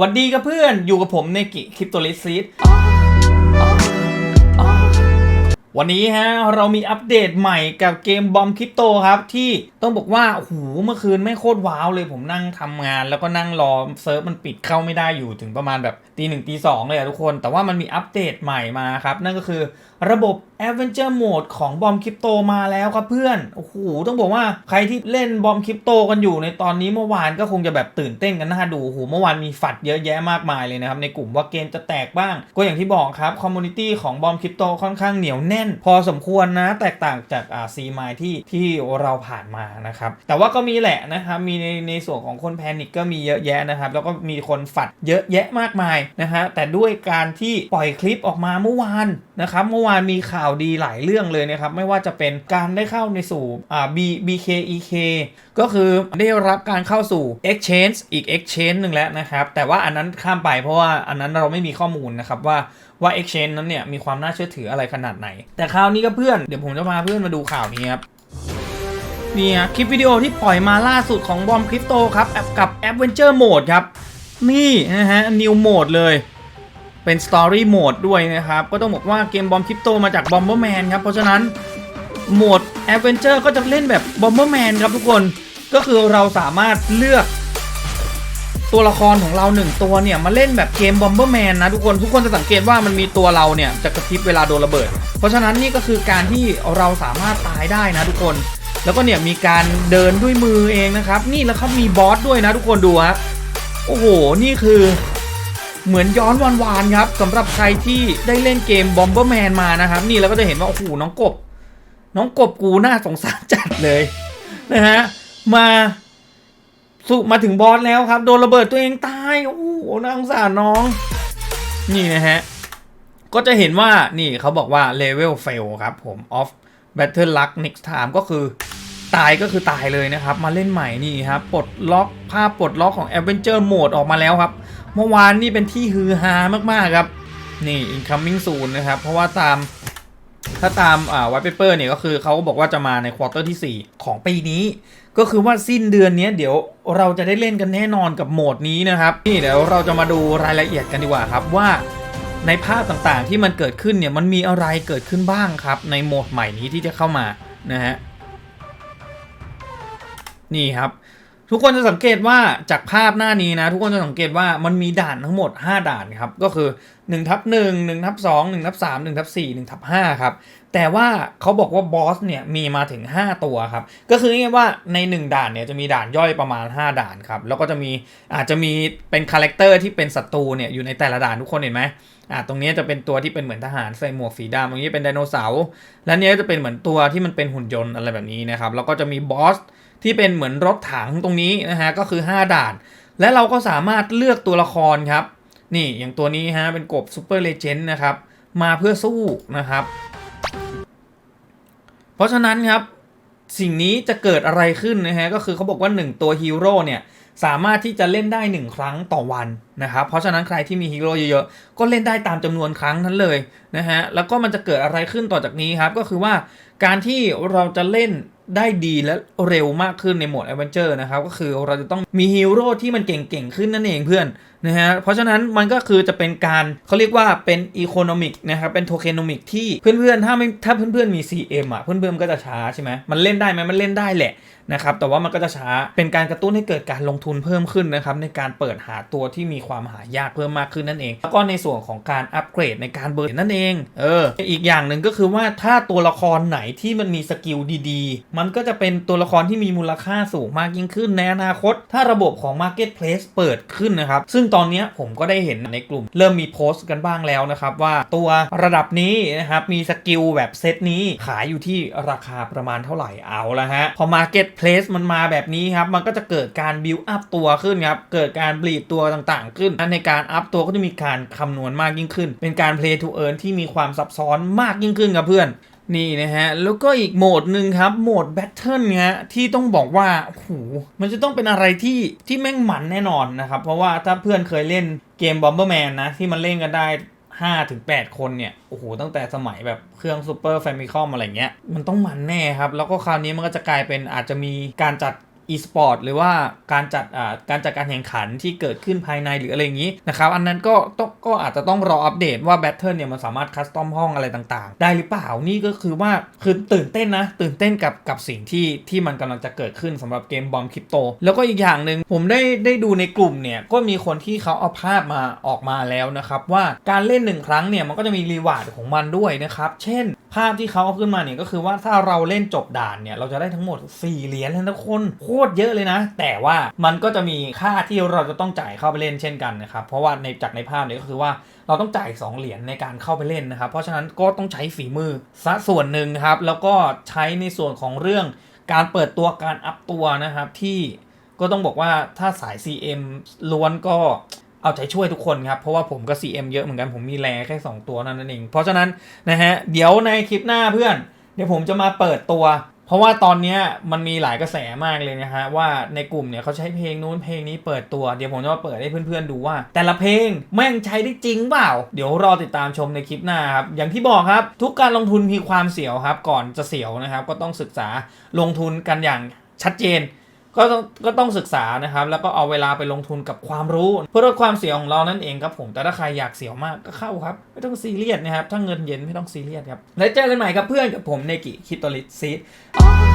หวัดดีกับเพื่อนอยู่กับผมในกิคริปโตลิซีดวันนี้ฮะเรามีอัปเดตใหม่กับเกมบอมคริปโตครับ ที่ต้องบอกว่าโอ้โหเมื่อคืนไม่โคตรว้าวเลยผมนั่งทำงาน แล้วก็นั่งรอเซิร์ฟมันปิดเข้าไม่ได้อยู่ถึงประมาณแบบตีหนึ่งตีสองเลยอะทุกคน แต่ว่ามันมีอัปเดตใหม่มาครับ นั่นก็คือระบบ Adventure Mode ของบอมคริปโตมาแล้วครับเพื่อน โอ้โห ต้องบอกว่าใครที่เล่นบอมคริปโตกันอยู่ในตอนนี้เมื่อวานก็คงจะแบบตื่นเต้นกันน่าดู โอ้โห เมื่อวานมีฝัดเยอะแยะมากมายเลยนะครับ ในกลุ่มว่าเกมจะแตกบ้าง ก็อย่างที่บอกครับ คอมมูนิตี้ของบอมคริปโตค่อนข้างเหนียวแน่น พอสมควรนะ แตกต่างจากอ่าซีมายที่ที่เราผ่านมานะครับ แต่ว่าก็มีแหละนะครับ มีในในส่วนของคนแพนิกก็มีเยอะแยะนะครับ แล้วก็มีคนฝัดเยอะแยะมากมายนะฮะ แต่ด้วยการที่ปล่อยคลิปออกมาเมื่อวานนะครับ เมื่อวานมีข่าวดีหลายเรื่องเลยนะครับ ไม่ว่าจะเป็นการได้เข้าในสู่อ่า B BKEK ก็คือได้รับการเข้าสู่ Exchange อีก Exchange หนึ่งแล้วนะครับ แต่ว่าอันนั้นข้ามไปเพราะว่าอันนั้นเราไม่มีข้อมูลนะครับว่าว่า Exchange นั้นเนี่ยมีความน่าเชื่อถืออะไรขนาดไหน แต่คราวนี้ก็เพื่อนเดี๋ยวผมจะพาเพื่อนมาดูข่าวนี้ครับนี่ฮะคลิปวิดีโอที่ปล่อยมาล่าสุดของบอมคริปโตครับแอปกับ Adventure Mode ครับ นี่นะฮะ New Mode เลย เป็น Story Mode ด้วยนะครับ ก็ต้องบอกว่าเกมบอมคริปโตมาจาก Bomberman ครับ เพราะฉะนั้นโหมด Adventure ก็จะเล่นแบบ Bomberman ครับทุกคนก็คือเราสามารถเลือกตัวละครของเราหนึ่งตัวเนี่ยมาเล่นแบบเกม Bomberman นะทุกคนทุกคนจะสังเกตว่ามันมีตัวเราเนี่ยจะกระพริบเวลาโดนระเบิด เพราะฉะนั้นนี่ก็คือการที่เราสามารถตายได้นะทุกคน แล้วก็เนี่ยมีการเดินด้วยมือเองนะครับ นี่แล้วเขามีบอสด้วยนะทุกคนดูครับโอ้โห นี่คือ เหมือนย้อนวันวานครับสำหรับใครที่ได้เล่นเกม Bomberman มานะครับ นี่เราก็จะเห็นว่าโอ้โหน้องกบ น้องกบกูน่าสงสารจัดเลยนะฮะมาสุมาถึงบอสแล้วครับ โดนระเบิดตัวเองตายโอ้โหน่าสงสารน้อง นี่นะฮะก็จะเห็นว่านี่เขาบอกว่า level fail ครับผม off battle luck next time ก็คือตายก็คือตายเลยนะครับ มาเล่นใหม่นี่ครับปลดล็อกภาพปลดล็อกของ adventure mode ออกมาแล้วครับ เมื่อวานนี่เป็นที่ฮือฮามากๆครับ นี่ incoming soon นะครับ เพราะว่าตามถ้าตามอ่า white paper เนี่ยก็คือเขาก็บอกว่าจะมาในควอเตอร์ที่ 4 ของปีนี้ ก็คือว่าสิ้นเดือนนี้เดี๋ยวเราจะได้เล่นกันแน่นอนกับโหมดนี้นะครับ นี่เดี๋ยวเราจะมาดูรายละเอียดกันดีกว่าครับว่าในภาพต่างๆที่มันเกิดขึ้นเนี่ยมันมีอะไรเกิดขึ้นบ้างครับ ในโหมดใหม่นี้ที่จะเข้ามานะฮะนี่ครับ ทุกคนจะสังเกตว่าจากภาพหน้านี้นะ ทุกคนจะสังเกตว่ามันมีด่านทั้งหมด 5 ด่านครับ ก็คือ1ทับ1 1ทับ2 1ทับ3 1ทับ4 1ทับ5ครับ แต่ว่าเขาบอกว่าบอสเนี่ยมีมาถึง 5 ตัวครับ ก็คือง่ายว่าใน 1 ด่านเนี่ยจะมีด่านย่อยประมาณ 5 ด่านครับ แล้วก็จะมีอาจจะมีเป็นคาแรคเตอร์ที่เป็นศัตรูเนี่ยอยู่ในแต่ละด่านทุกคนเห็นไหมอ่าตรงนี้จะเป็นตัวที่เป็นเหมือนทหารใส่หมวกสีดำตรงนี้เป็นไดโนเสาร์ และเนี้ยจะเป็นเหมือนตัวที่มันเป็นหุ่นยนต์อะไรแบบนี้นะครับ แล้วก็จะมีบอส ที่เป็นเหมือนรถถังตรงนี้นะฮะก็คือ 5 ด่าน และเราก็สามารถเลือกตัวละครครับ นี่อย่างตัวนี้ฮะเป็นกบซูเปอร์เลเจนด์นะครับ มาเพื่อสู้นะครับ เพราะฉะนั้นครับสิ่งนี้จะเกิดอะไรขึ้นนะฮะก็คือเขาบอกว่า 1 ตัวฮีโร่เนี่ยสามารถที่จะเล่นได้ 1 ครั้งต่อวันนะครับ เพราะฉะนั้นใครที่มีฮีโร่เยอะๆ ก็เล่นได้ตามจำนวนครั้งนั้นเลยนะฮะแล้วก็มันจะเกิดอะไรขึ้นต่อจากนี้ครับ ก็คือว่าการที่เราจะเล่น ได้ดีและเร็วมากขึ้นในโหมดแอเวอเจอร์นะครับ ก็คือเราจะต้องมีฮีโร่ที่มันเก่งๆ ขึ้นนั่นเองเพื่อนนะฮะเพราะฉะนั้นมันก็คือจะเป็นการเขาเรียกว่าเป็นอีโคโนมิกนะครับเป็นโทเคโนมิกที่เพื่อนๆ ถ้าไม่ถ้าเพื่อนๆมี CM อะเพื่อนๆก็จะช้าใช่ไหมมันเล่นได้ไหมมันเล่นได้แหละนะครับแต่ว่ามันก็จะช้าเป็นการกระตุ้นให้เกิดการลงทุนเพิ่มขึ้นนะครับในการเปิดหาตัวที่มีความหายากเพิ่มมากขึ้นนั่นเอง แล้วก็ในส่วนของการอัปเกรดในการเบิร์นั่นเองเอออีกอย่างหนึ่งก็คือว่าถ้าตัวละครไหนที่มันมีสกิลดีๆ มันก็จะเป็นตัวละครที่มีมูลค่าสูงมากยิ่งขึ้นในอนาคต ถ้าระบบของ Marketplace เปิดขึ้นนะครับซึ่งตอนนี้ผมก็ได้เห็นในกลุ่ม เริ่มมีโพสต์กันบ้างแล้วนะครับ ว่าตัวระดับนี้นะครับ มีสกิลแบบเซตนี้ขายอยู่ที่ราคาประมาณเท่าไหร่เอาละฮะ พอ Marketplace มันมาแบบนี้ครับ มันก็จะเกิดการบิวอัพตัวขึ้นครับ เกิดการบลีดตัวต่างๆ ขึ้นในการอัพตัวก็จะมีการคำนวณมากยิ่งขึ้น เป็นการ play to earn ที่มีความซับซ้อนมากยิ่งขึ้นครับเพื่อน นี่นะฮะ แล้วก็อีกโหมดหนึ่งครับ โหมด Battle ฮะที่ต้องบอกว่าโอ้โหมันจะต้องเป็นอะไรที่ที่แม่งหมันแน่นอนนะครับ เพราะว่าถ้าเพื่อนเคยเล่นเกม Bomberman นะ ที่มันเล่นกันได้5ถึง8คนเนี่ย โอ้โห ตั้งแต่สมัยแบบเครื่องซูเปอร์แฟมิคอมอะไรเงี้ย มันต้องมันแน่ครับ แล้วก็คราวนี้มันก็จะกลายเป็นอาจจะมีการจัด e-sport หรือว่าการจัดการจัดการแข่งขันที่เกิดขึ้นภายในหรืออะไรอย่างนี้นะครับอันนั้นก็ต้องก็อาจจะต้องรออัปเดตว่าแบทเทิลเนี่ยมันสามารถคัสตอมห้องอะไรต่างๆ ได้หรือเปล่านี่ก็คือว่าคือตื่นเต้นนะ ตื่นเต้นกับกับสิ่งที่ที่มันกำลังจะเกิดขึ้นสำหรับเกมบอมคริปโต แล้วก็อีกอย่างหนึ่งผมได้ได้ดูในกลุ่มเนี่ยก็มีคนที่เขาเอาภาพมาออกมาแล้วนะครับว่าการเล่นหนึ่งครั้งเนี่ยมันก็จะมีรีวาร์ดของมันด้วยนะครับเช่นภาพที่เขาเอาขึ้นมาเนี่ยก็คือว่าถ้าเราเล่นจบด่านเนี่ยเราจะได้ทั้งหมด 4 เหรียญเลยทุกคนโคตรเยอะเลยนะ แต่ว่ามันก็จะมีค่าที่เราจะต้องจ่ายเข้าไปเล่นเช่นกันนะครับเพราะว่าในจากในภาพเนี่ยก็คือว่าเราต้องจ่าย 2 เหรียญในการเข้าไปเล่นนะครับเพราะฉะนั้นก็ต้องใช้ฝีมือซะส่วนหนึ่งครับแล้วก็ใช้ในส่วนของเรื่องการเปิดตัวการอัพตัวนะครับที่ก็ต้องบอกว่าถ้าสาย CM ล้วนก็ เอาใจช่วยทุกคนครับ เพราะว่าผมก็ CM เยอะเหมือนกันผมมีแรแค่ 2 ตัวนั่นเอง เพราะฉะนั้นนะฮะเดี๋ยวในคลิปหน้าเพื่อน เดี๋ยวผมจะมาเปิดตัว เพราะว่าตอนนี้มันมีหลายกระแสมากเลยนะฮะว่าในกลุ่มเนี่ยเขาใช้เพลงนู้นเพลงนี้เปิดตัวเดี๋ยวผมจะมาเปิดให้เพื่อนๆดูว่า แต่ละเพลงแม่งใช้ได้จริงเปล่า เดี๋ยวรอติดตามชมในคลิปหน้าครับอย่างที่บอกครับ ทุกการลงทุนมีความเสี่ยวครับ ก่อนจะเสี่ยวนะครับ ก็ต้องศึกษาลงทุนกันอย่างชัดเจน ก็ต้องก็ต้องศึกษานะครับ แล้วก็เอาเวลาไปลงทุนกับความรู้เพื่อลดความเสี่ยงของเรานั่นเองครับผมแต่ถ้าใครอยากเสี่ยงมากก็เข้าครับ ไม่ต้องซีเรียสนะครับ ถ้าเงินเย็นไม่ต้องซีเรียสครับแล้วเจอกันใหม่ครับเพื่อนกับผมเนกิคิโตริซี All